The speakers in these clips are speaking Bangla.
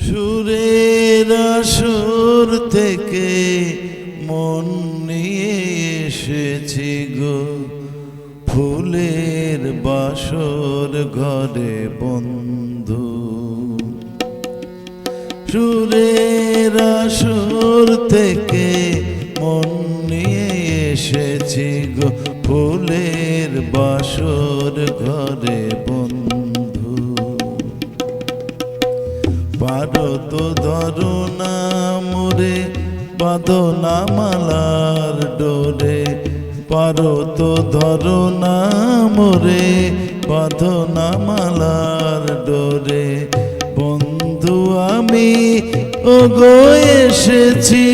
সুরের সুর থেকে মন নিয়ে এসেছি গো। ফুলের বাসর ঘরে বন্ধু। সুরের সুর থেকে মন নিয়ে এসেছি গো। ফুলের বাসর ঘরে পারো তো ধরো না মোরে, বাঁধো না মালার ডোরে। পারো তো ধরো না মোরে, বাঁধো না মালার ডোরে। বন্ধু আমি ও গো এসেছি,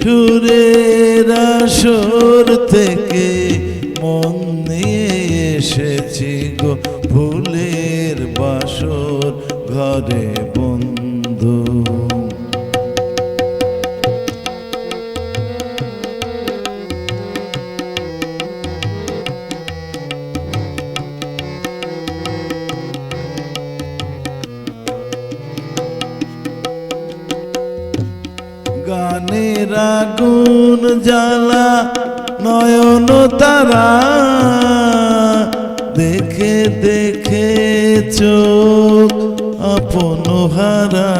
সুরের আসর থেকে মন নিয়ে এসেছি গো ফুলের বাসর। ঘরে বন্ধু। গানের আগুন জ্বালা নয়ন তারা। দেখে দেখে চোখ আপন হারা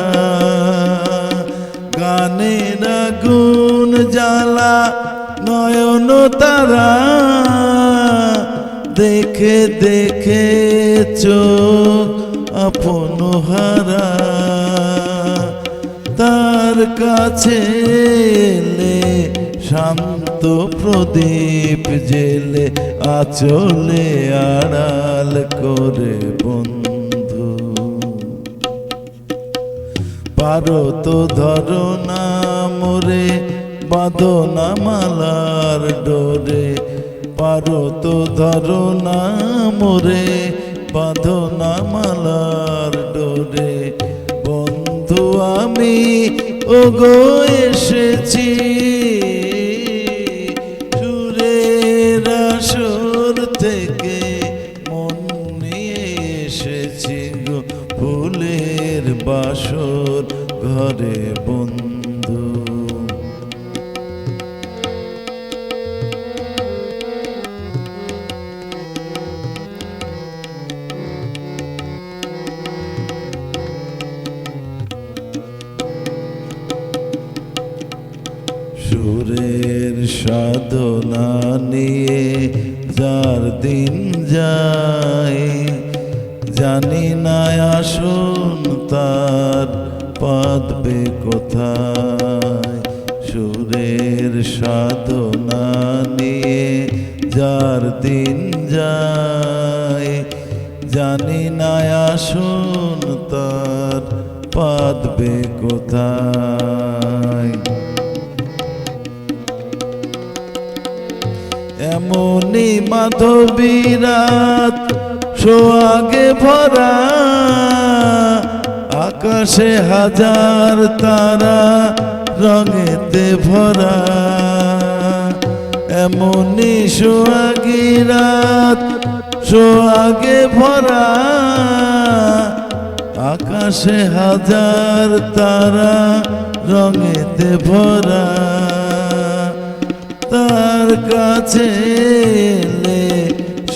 গানের আগুন জ্বালা, নয়ন তারা। দেখে দেখে চোখ আপন হারা। তার কাছে শান্ত প্রদীপ, জেলে আচলে আড়াল করে বন্ধু। পারো তো ধরো না মোরে, বাঁধো না মালার ডোরে। পারো তো ধরো না মোরে, বাঁধো না মালার ডোরে। বন্ধু আমি ও গো এসেছি। ফুলের বাসর ঘরে বন্ধু। সুরের সাধনা নিয়ে যার দিন যায় জানি না আসুন তার পাতবে কোথায়। সুরের সাধনা নিয়ে যার দিন যায়। জানি না আসুন তার পাতবে কোথায়। এমনই মাধবী রাত সোয়াগে ভরা, আকাশে হাজার তারা, রঙেতে ভরা। এমনই সোয়াগী রাত সোয়াগে ভরা, আকাশে হাজার তারা, রঙেতে ভরা। তার কাছে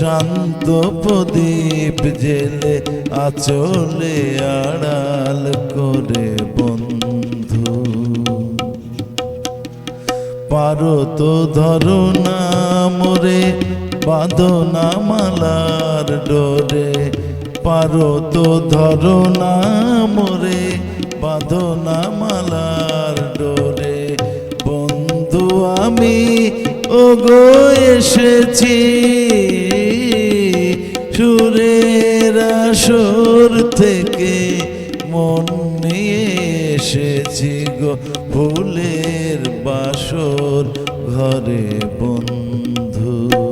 শান্ত প্রদীপ জেলে আচলে আড়াল করে বন্ধু। পারো তো ধরো না মোরে, বাঁধো মালার ডোরে। পারো তো ধরো না মোরে, বাঁধো মালার ডোরে। বন্ধু আমি ও গো এসেছি। সুরের আসর থেকে মন নিয়ে এসেছি গো ফুলের বাসর ঘরে বন্ধু।